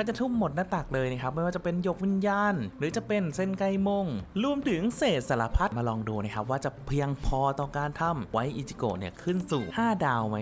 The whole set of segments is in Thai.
ก็จะทุ่มหมดหน้าตักเลยนะครับไม่ว่าจะเป็นหยกวิญญาณ หรือจะเป็นเส้นไกมงรวมถึงเศษสารพัดมาลองดูนะครับว่าจะเพียงพอต่อการทำไว้อิจิโกะเนี่ยขึ้นสู่ 5 ดาวไหม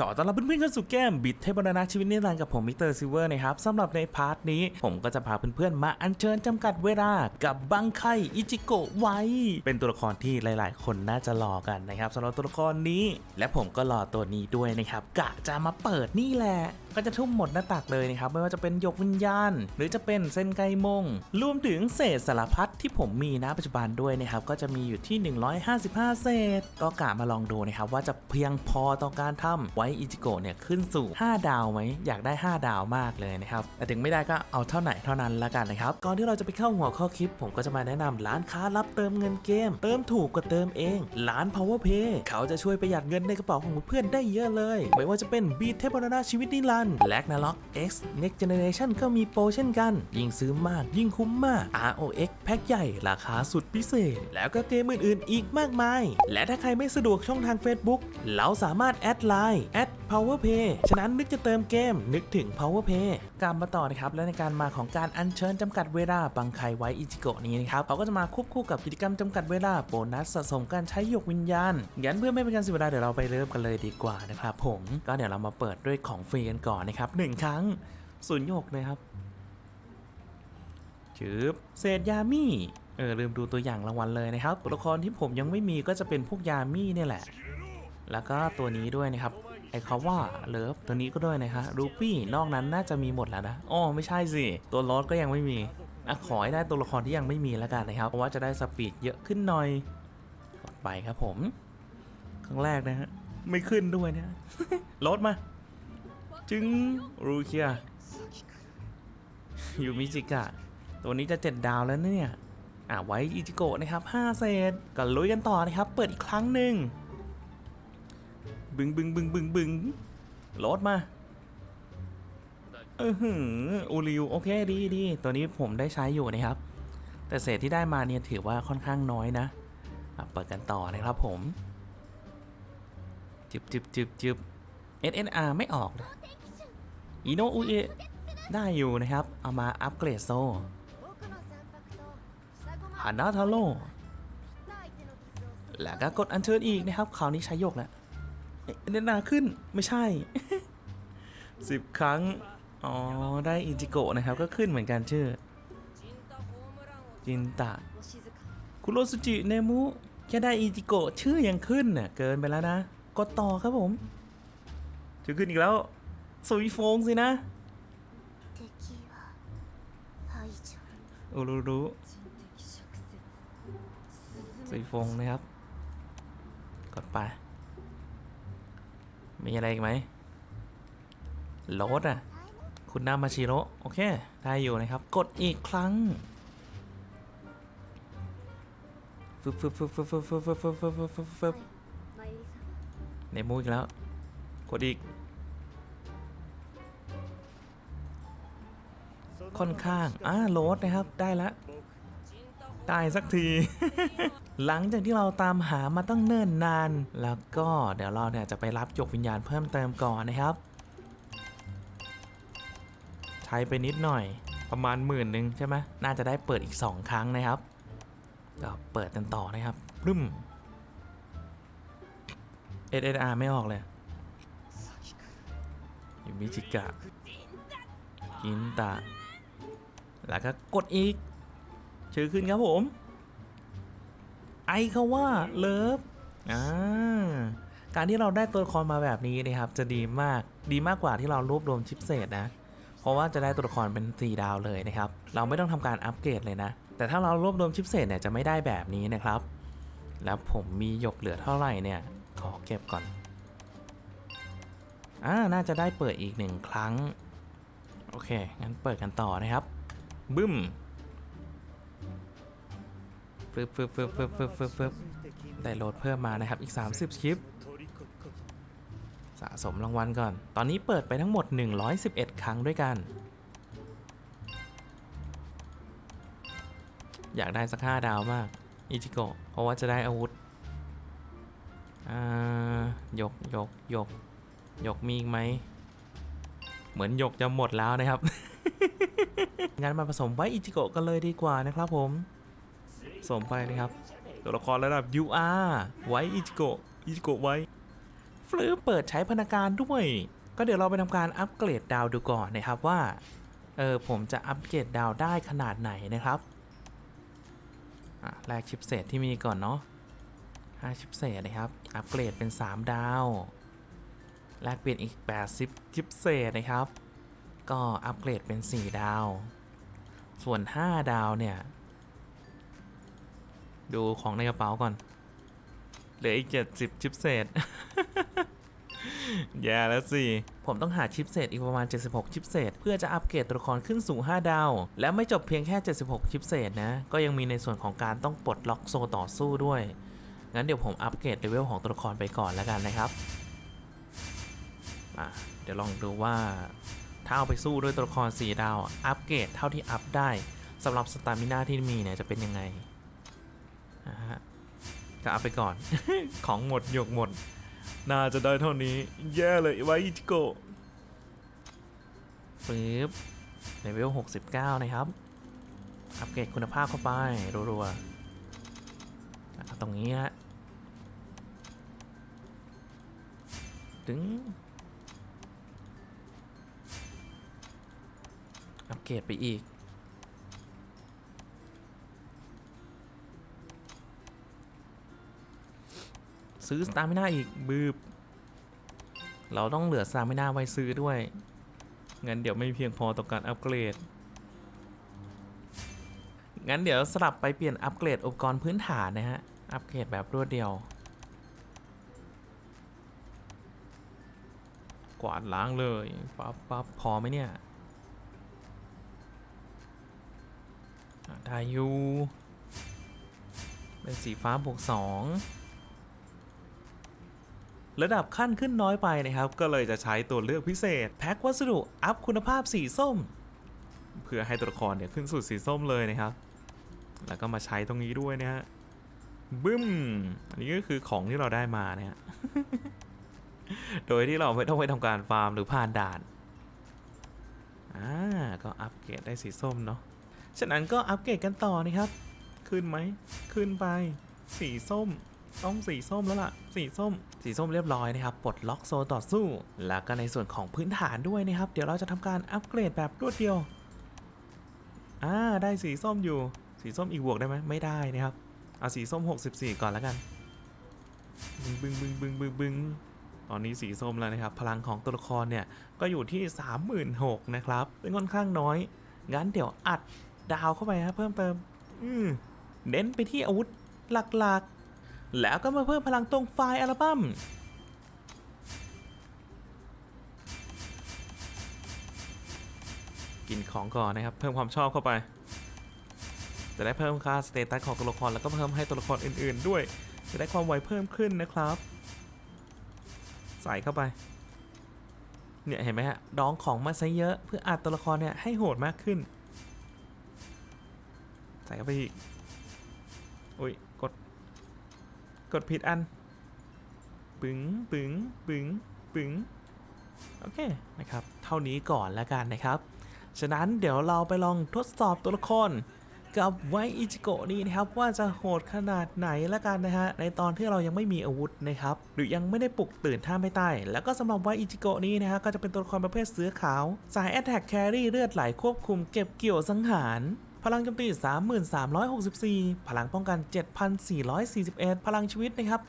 ขอต้อนรับเพื่อนๆเข้าสู่เกมบิดเทพบรรณาชีวิตนิรันดร์กับผมมิสเตอร์ซิเวอร์นะครับสำหรับในพาร์ทนี้ ผมก็จะพาเพื่อนๆมาอัญเชิญจำกัดเวลากับบังไคอิจิโกะไว้ เป็นตัวละครที่หลายๆ คนน่าจะรอกันนะครับสำหรับตัวละครนี้ และผมก็รอตัวนี้ด้วยนะครับกะจะมาเปิดนี่แหละก็จะทุ่มหมดหน้าตักเลยนะครับไม่ว่าจะเป็นหยกวิญญาณ หรือจะเป็นเส้นไกมง รวมถึงเศษสารพัดที่ผมมีนะปัจจุบันด้วยนะครับก็จะมีอยู่ที่ 155 เศษ ก็กะมาลองดูนะครับว่าจะเพียงพอต่อการทำไว้อิจิโกะเนี่ยขึ้นสู่ 5 ดาวไหมอยากได้ 5 ดาวมากเลยนะครับแต่ถึงไม่ได้ก็เอาเท่าไหร่เท่านั้นละกันนะครับก่อนที่เราจะไปเข้าหัวข้อคลิป ผมก็จะมาแนะนำร้านค้ารับเติมเงินเกม เติมถูกกว่าเติมเองร้าน Power Pay เขาจะช่วยประหยัดเงินในกระเป๋าของเพื่อนได้เยอะเลย ไม่ว่าจะเป็นบีเทพบรณาชีวิตนิรันด์แลกนาล็อก X Next Generation ก็มีโปรเช่นกัน ยิ่งซื้อมากยิ่งคุ้มมาก ROX แพ็คใหญ่ราคาสุดพิเศษ แล้วก็เกมอื่นๆอีกมากมาย และถ้าใครไม่สะดวกช่องทาง Facebook เราสามารถแอดไลน์ powerpay ฉะนั้นนึกจะเติมเกม นึกถึง powerpay กลับมาต่อนะครับ และในการมาของการอัญเชิญจำกัดเวลาบังไคไว้อิจิโกะนี้นะครับเขาก็จะมาควบคู่กับกิจกรรมจำกัดเวลาโบนัสสะสมการใช้หยกวิญญาณงั้นเพื่อไม่เป็นการเสียเวลาเดี๋ยวเราไปเริ่มกันเลยดีกว่านะครับผมก็เดี๋ยวเรามาเปิดด้วยของฟรีกันก่อนนะครับหนึ่งครั้งศูนย์หยกนะครับจืบเศษยามี่เออลืมดูตัวอย่างรางวัลเลยนะครับตัวละครที่ผมยังไม่มีก็จะเป็นพวกยามี่เนี่ยแหละ แล้วก็ตัวนี้ด้วยนะครับ ไอ้เขาว่าเลิฟตัวนี้ก็ด้วยนะคะรูปี้นอกนั้นน่าจะมีหมดแล้วนะอ๋อไม่ใช่สิตัวลอสก็ยังไม่มีอะขอให้ได้ตัวละครที่ยังไม่มีแล้วกันนะครับเพราะว่าจะได้สปีดเยอะขึ้นหน่อยกดไปครับผมครั้งแรกนะฮะไม่ขึ้นด้วยนะลดมา จึงรูเคียยูมิจิกะ ตัวนี้จะเจ็ดดาวแล้วเนี่ยอะไว้อิจิโกะนะครับ5เศษก็ลุยกันต่อนะครับ เปิดอีกครั้งหนึ่ง บึงบึงบึงบึงบึงโหลดมาเออหืออูริวโอเคดีดีตัวนี้ผมได้ใช้อยู่นะครับ แต่เศษที่ได้มาเนี่ยถือว่าค่อนข้างน้อยนะเปิดกันต่อนะครับผมจึบจึบจึบจึบ SNR ไม่ออกอีโนอุเอได้อยู่นะครับ เอามาอัปเกรดโซฮานาทาโร่แล้วก็กดอัญเชิญอีกนะครับ คราวนี้ใช้ยกแล้ว เนนาขึ้นไม่ใช่สิบครั้ง อ๋อ ได้อิจิโกะนะครับ ก็ขึ้นเหมือนกันชื่อ จินตะ คุโรสุจิเนมุแค่ได้อิจิโกะชื่อยังขึ้นเน่ยเกินไปแล้วนะ กดต่อครับผมจะขึ้นอีกแล้วสุยฟงสินะอูรูรูสุยฟงนะครับ กดไป มีอะไรอีกไหมโลดอะ คุณนามาชิโร่โอเค ได้อยู่นะครับ กดอีกครั้งฟึบฟึบฟึบฟึบฟึบฟึบฟึบฟึบฟึบฟึบฟึบในมูอีกแล้ว กดอีก ค่อนข้าง อ่าโลดนะครับ ได้ละ ได้สักที หลังจากที่เราตามหามาตั้งเนิ่นนาน แล้วก็เดี๋ยวเราเนี่ยจะไปรับจกวิญญาณเพิ่มเติมก่อนนะครับ ใช้ไปนิดหน่อยประมาณหมื่นหนึ่งใช่ไหมน่าจะได้เปิดอีก 2 ครั้งนะครับ ก็เปิดกันต่อนะครับรึม SSR ไม่ออกเลยยูมิจิกะกินตะ แล้วก็กดอีก ชื่อขึ้นครับผม ไอเขาว่าเลิฟอ่าการที่เราได้ตัวละครมาแบบนี้นะครับ จะดีมากดีมากกว่าที่เรารวบรวมชิปเศษนะ เพราะว่าจะได้ตัวละครเป็น 4 ดาวเลยนะครับ เราไม่ต้องทำการอัปเกรดเลยนะ แต่ถ้าเรารวบรวมชิปเศษเนี่ยจะไม่ได้แบบนี้นะครับ แล้วผมมีหยกเหลือเท่าไหร่เนี่ยขอเก็บก่อนอ่าน่าจะได้เปิดอีกหนึ่งครั้ง โอเค งั้นเปิดกันต่อนะครับ บึ้ม ฟึบฟึบฟึบฟึบฟึบฟึบฟึบได้โหลดเพิ่มมานะครับอีก 30 คลิป สะสมรางวัลก่อน ตอนนี้เปิดไปทั้งหมด 111 ครั้งด้วยกัน อยากได้สัก5ดาวมากอิจิโกะเพราะว่าจะได้อาวุธอ่าหยกหยกหยกหยกมีอีกไหม เหมือนหยกจะหมดแล้วนะครับ งั้นมาผสมไว้อิจิโกะกันเลยดีกว่านะครับผม สมไปนะครับ ตัวละครระดับ UR ไว้อิจิโกะอิจิโกะไว้ฟลือเปิดใช้พนักงานด้วย ก็เดี๋ยวเราไปทำการอัปเกรดดาวดูก่อนนะครับว่า เออผมจะอัปเกรดดาวได้ขนาดไหนนะครับอะแลกชิปเศษที่มีก่อนเนาะ5ชิปเศษนะครับ อัปเกรดเป็น 3 ดาวแลกเปลี่ยนอีก 80 ชิปเศษนะครับ ก็อัปเกรดเป็น 4 ดาว ส่วน 5 ดาวเนี่ย ดูของในกระเป๋าก่อน เหลืออีก70ชิปเศษ แย่แล้วสิ ผมต้องหาชิปเศษอีกประมาณ 76 ชิปเศษ เพื่อจะอัปเกรดตัวละครขึ้นสู่ 5 ดาว และไม่จบเพียงแค่ 76 ชิปเศษนะ ก็ยังมีในส่วนของการต้องปลดล็อกโซต่อสู้ด้วย งั้นเดี๋ยวผมอัปเกรดเลเวลของตัวละครไปก่อนแล้วกันนะครับอะเดี๋ยวลองดูว่าถ้าเอาไปสู้ด้วยตัวละคร4ดาว อัปเกรดเท่าที่อัพได้สำหรับสตามิน่าที่มีเนี่ยจะเป็นยังไง ก็เอัพไปก่อน ของหมดหยกหมด น่าจะได้เท่านี้ แย่เลยไว้อิจิโกปึ๊บเลเวล69 นะครับ อัปเกรดคุณภาพเข้าไป รัวๆตรงนี้ฮะถึงอัปเกรดไปอีก ซื้อสตาร์ไม่น่าอีกบืบเราต้องเหลือสตาร์ไม่น่าไว้ซื้อด้วยงั้นเดี๋ยวไม่เพียงพอต่อการอัปเกรด งั้นเดี๋ยวสลับไปเปลี่ยนอัปเกรดอุปกรณ์พื้นฐานนะฮะ อัปเกรดแบบรวดเดียว กวาดล้างเลยปั๊บปั๊บพอไหมเนี่ยได้อยู่เป็นสีฟ้าบวกสอง ระดับขั้นขึ้นน้อยไปนะครับ ก็เลยจะใช้ตัวเลือกพิเศษ แพ็ควัสดุอัพคุณภาพสีส้ม เพื่อให้ตัวละครเนี่ยขึ้นสู่สีส้มเลยนะครับ แล้วก็มาใช้ตรงนี้ด้วยนะฮะบึ้ม อันนี้ก็คือของที่เราได้มาเนะฮะโดยที่เราไม่ต้องไปทำการฟาร์มหรือผ่านด่าน อ่า ก็อัปเกรดได้สีส้มเนาะ ฉะนั้นก็อัปเกรดกันต่อนะครับ ขึ้นไหม ขึ้นไป สีส้ม ต้องสีส้มแล้วล่ะ สีส้ม สีส้มเรียบร้อยนะครับ ปลดล็อกโซนต่อสู้ แล้วก็ในส่วนของพื้นฐานด้วยนะครับ เดี๋ยวเราจะทำการอัปเกรดแบบรวดเดียว อ่า ได้สีส้มอยู่ สีส้มอีกบวกได้ไหมไม่ได้นะครับ เอาสีส้ม 64 ก่อนแล้วกัน บึงบึงบึงบึงบึงบึงตอนนี้สีส้มแล้วนะครับ พลังของตัวละครเนี่ย ก็อยู่ที่ 36,000นะครับ เป็นค่อนข้างน้อย งั้นเดี๋ยวอัดดาวเข้าไปฮะเพิ่มเติม อืมเน้นไปที่อาวุธหลักๆ แล้วก็มาเพิ่มพลังตรงไฟล์อัลบั้ม กินของก่อนนะครับ เพิ่มความชอบเข้าไป จะได้เพิ่มค่าสเตตัสของตัวละครแล้วก็เพิ่มให้ตัวละครอื่น ๆ ด้วย จะได้ความไวเพิ่มขึ้นนะครับ ใส่เข้าไป เนี่ยเห็นไหมฮะดองของมาซะเยอะเพื่ออัดตัวละครเนี่ยให้โหดมากขึ้น ใส่เข้าไปอีก อุ้ยกด ดผิดอัน ปึ๋งปึ๋งปึ๋งปึ๋งโอเคนะครับ เท่านี้ก่อนแล้วกันนะครับ ฉะนั้นเดี๋ยวเราไปลองทดสอบตัวละครกับไวอิจิโกะนี่นะครับว่าจะโหดขนาดไหนละกันนะฮะในตอนที่เรายังไม่มีอาวุธนะครับหรือยังไม่ได้ปลุกตื่นท่าไม่ใต้แล้วก็สำหรับไวอิจิโกะนี้นะฮะก็จะเป็นตัวละครประเภทเสือขาว สายแอตแทกแครี่เลือดไหลควบคุมเก็บเกี่ยวสังหาร พลังโจมตี 3364 พลังป้องกัน 7,441 พลังชีวิตนะครับ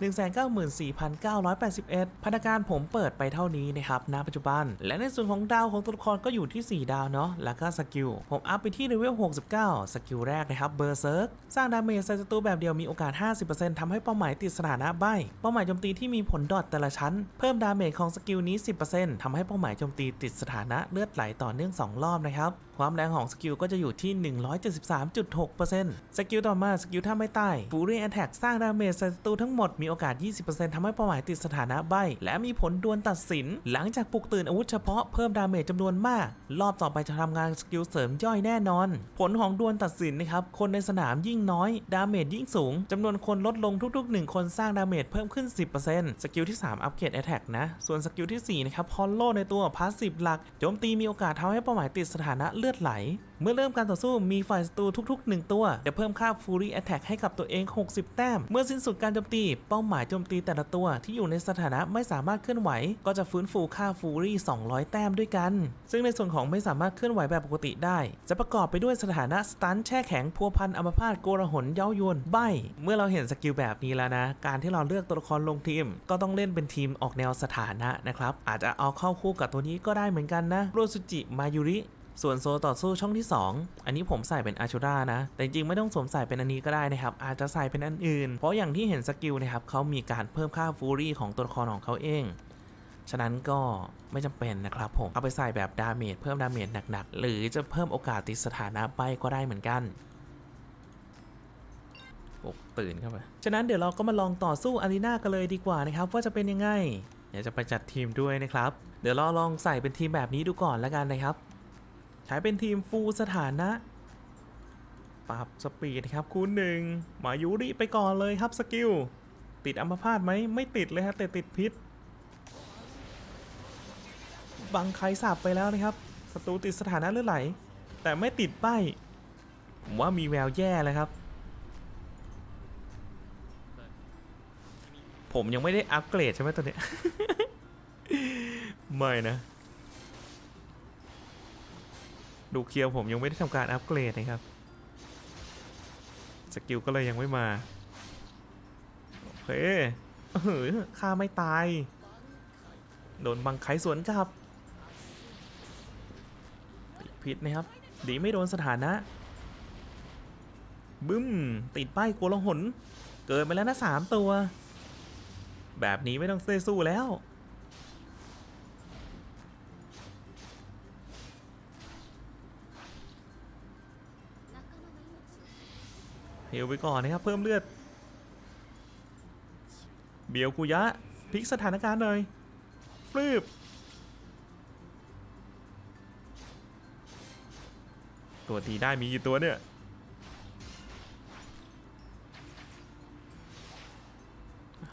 194,981พนักงานผมเปิดไปเท่านี้นะครับ ณ ปัจจุบัน และในส่วนของดาวของตัวละครก็อยู่ที่ 4 ดาวเนาะ แล้วก็สกิล ผมอัพไปที่เลเวล 69 สกิลแรกนะครับ เบอร์เซิร์ก สร้างดาเมจใส่ศัตรูแบบเดียวมีโอกาส 50%ทำให้เป้าหมายติดสถานะใบ เป้าหมายโจมตีที่มีผลดอทแต่ละชั้น เพิ่มดาเมจของสกิลนี้ 10%ทำให้เป้าหมายโจมตีติดสถานะเลือดไหลต่อเนื่อง 2 รอบนะครับ ความแรงของสกิลก็จะอยู่ที่ 1 7 173.6%สกิลต่อมาสกิลท่าไม่ใต้ Fury Attack สร้างดาเมจใส่ศัตรูทั้งหมด มีโอกาส 20%ทำให้เป้าหมายติดสถานะใบ และมีผลดวลตัดสิน หลังจากปลุกตื่นอาวุธเฉพาะเพิ่มดาเมจจำนวนมาก รอบต่อไปจะทำงานสกิลเสริมย่อยแน่นอน ผลของดวลตัดสินนะครับ คนในสนามยิ่งน้อย ดาเมจยิ่งสูงจำนวนคนลดลงทุกๆ 1 คนสร้างดาเมจเพิ่มขึ้น 10%สกิลที่ 3 อัปเกรด Attack นะ ส่วนสกิลที่4นะครับฮอลโลในตัวพาสซีฟหลักโจมตีมีโอกาสทำให้เป้าหมายติดสถานะเลือดไหล เมื่อเริ่มการต่อสู้มีฝ่ายศัตรูทุก ๆ 1 ตัว จะเพิ่มค่า Fury Attack ให้กับตัวเอง 60 แต้ม เมื่อสิ้นสุดการโจมตี เป้าหมายโจมตีแต่ละตัวที่อยู่ในสถานะไม่สามารถเคลื่อนไหว ก็จะฟื้นฟูค่า Fury 200 แต้มด้วยกัน ซึ่งในส่วนของไม่สามารถเคลื่อนไหวแบบปกติได้ จะประกอบไปด้วยสถานะสตันแช่แข็งพัวพันอัมพาตโกรหนเย้ายวนใบ เมื่อเราเห็นสกิลแบบนี้แล้วนะ การที่เราเลือกตัวละครลงทีม ก็ต้องเล่นเป็นทีมออกแนวสถานะนะครับอาจจะเอาเข้าคู่กับตัวนี้ก็ได้เหมือนกันนะโรสุจิมายุริ ส่วนโซต่อสู้ช่องที่ 2 อันนี้ผมใส่เป็นอาชูรานะ แต่จริงไม่ต้องสวมใส่เป็นอันนี้ก็ได้นะครับ อาจจะใส่เป็นอันอื่น เพราะอย่างที่เห็นสกิลนะครับเขามีการเพิ่มค่าฟูรี่ของตัวละครของเขาเอง ฉะนั้นก็ไม่จำเป็นนะครับผม เอาไปใส่แบบดาเมจเพิ่มดาเมจหนักๆ หรือจะเพิ่มโอกาสติดสถานะไปก็ได้เหมือนกันปกตื่นเข้าไปฉะนั้นเดี๋ยวเราก็มาลองต่อสู้อารีนากันเลยดีกว่านะครับว่าจะเป็นยังไงเดี๋ยวจะไปจัดทีมด้วยนะครับ เดี๋ยวเราลองใส่เป็นทีมแบบนี้ดูก่อนแล้วกันนะครับ ใช้เป็นทีมฟูลสถานะ ปรับสปีดครับคูณหนึ่งหมายุริไปก่อนเลยครับสกิล ติดอัมพาตไหมไม่ติดเลยครับแต่ติดพิษ บังไคสับไปแล้วนะครับศัตรูติดสถานะเลือดไหล แต่ไม่ติดป้ายผมว่ามีแววแย่เลยครับ ผมยังไม่ได้อัปเกรดใช่ไหมตัวเนี้ย ไม่นะ ดูเคียวผมยังไม่ได้ทำการอัปเกรดนะครับ สกิลก็เลยยังไม่มา โอเคเออฆ่าไม่ตาย โดนบังไคสวนกลับติดพิษนะครับ ดีไม่โดนสถานะ บึ้ม ติดป้ายโกลหน เกินไปแล้วนะสามตัว แบบนี้ไม่ต้องเซสู้แล้ว ฮลไปก่อนนะครับ เพิ่มเลือด เบียวกุยะพลิกสถานการณ์หน่อยฟลืบตัวตีได้มีกี่ตัวเนี่ย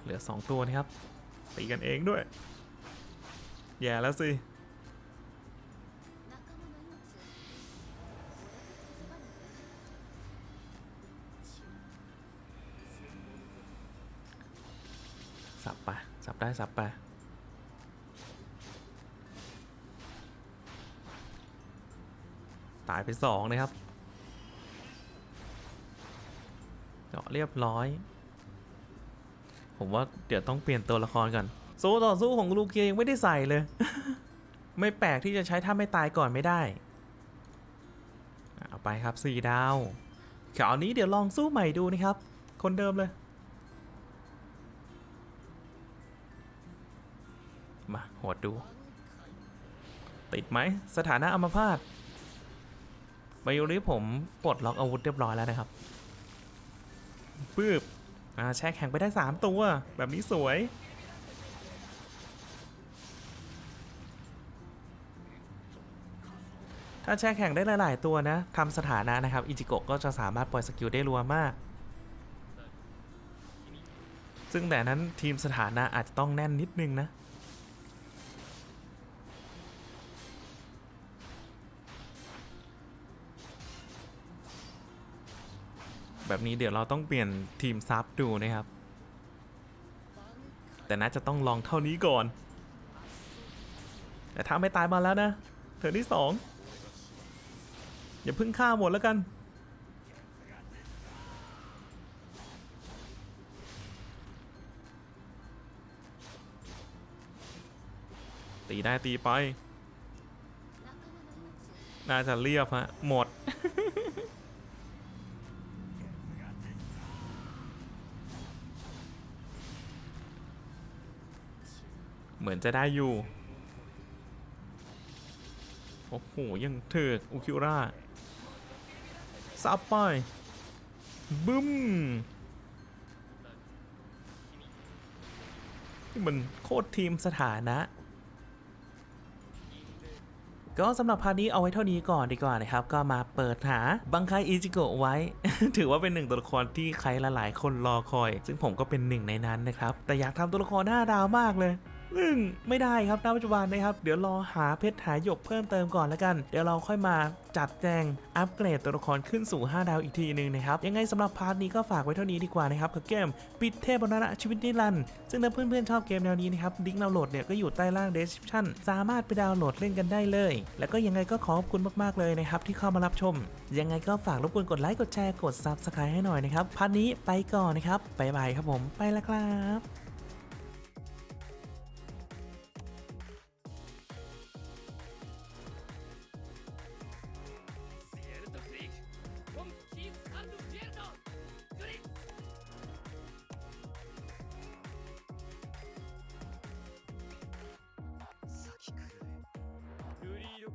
เหลือ 2 ตัวนะครับ ตีกันเองด้วย แย่แล้วสิ ได้สับไป ตายไปสองนะครับ เจาะเรียบร้อย ผมว่าเดี๋ยวต้องเปลี่ยนตัวละครก่อนโซต่อสู้ของลูเกียยังไม่ได้ใส่เลย ไม่แปลกที่จะใช้ถ้าไม่ตายก่อนไม่ได้เอาไปครับสี่ดาวคราวนี้เดี๋ยวลองสู้ใหม่ดูนะครับ คนเดิมเลย หดดู ติดไหมสถานะอัมพาตไบโอริผมปลดล็อกอาวุธเรียบร้อยแล้วนะครับปื๊บอ่าแช่แข็งไปได้ 3 ตัว แบบนี้สวย ถ้าแช่แข็งได้หลาย ๆ ตัวนะทำสถานะนะครับ อิจิโกะก็จะสามารถปล่อยสกิลได้รัวมาก ซึ่งแต่นั้นทีมสถานะอาจจะต้องแน่นนิดนึงนะ แบบนี้เดี๋ยวเราต้องเปลี่ยนทีมซับดูนะครับ แต่น่าจะต้องลองเท่านี้ก่อน แต่ถ้าไม่ตายมาแล้วนะ เธอที่สองอย่าเพึ่งฆ่าหมดแล้วกัน ตีได้ตีไป น่าจะเรียบฮะ หมด เหมือนจะได้อยู่ โอ้โห ยังเถิกอุคิวราซับไปบึ้มนี่มันโคตรทีมสถานะก็สำหรับพาร์ทนี้เอาไว้เท่านี้ก่อนดีกว่านะครับ ก็มาเปิดหาบังคายอิจิโกะไว้ ถือว่าเป็นหนึ่งตัวละครที่ใครหลายๆคนรอคอย ซึ่งผมก็เป็นหนึ่งในนั้นนะครับ แต่อยากทำตัวละครหน้าดาวมากเลย ซึ่งไม่ได้ครับณปัจจุบันนะครับ เดี๋ยวรอหาเพชรหาหยกเพิ่มเติมก่อนแล้วกัน เดี๋ยวเราค่อยมาจัดแจงอัปเกรดตัวละครขึ้นสู่ 5 ดาวอีกทีหนึ่งนะครับ ยังไงสำหรับพาร์ทนี้ก็ฝากไว้เท่านี้ดีกว่านะครับกับเกม ปิดเทพบรรณะชีวิตนิรันดร์ซึ่งถ้าเพื่อนๆชอบเกมแนวนี้นะครับลิงก์ดาวน์โหลดเนี่ยก็อยู่ใต้ล่าง description สามารถไปดาวน์โหลดเล่นกันได้เลย แล้วก็ยังไงก็ขอขอบคุณมากๆเลยนะครับที่เข้ามารับชม ยังไงก็ฝากรบกวนกดไลค์กดแชร์กด subscribe ให้หน่อยนะครับพาร์ทนี้ไปก่อนนะครับบ๊ายบายครับผมไปแล้วครับ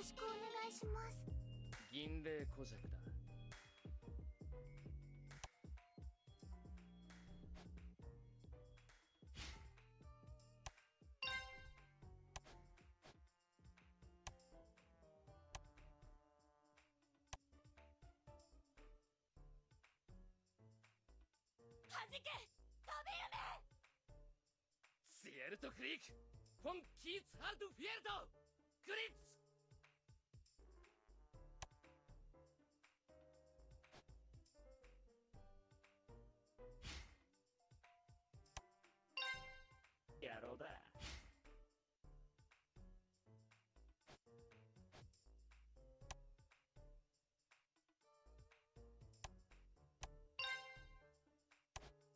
ろしくお願いします。銀霊古弱だ。はじけ！シエルトクリークフォンキースハンドフィエルドグリッツ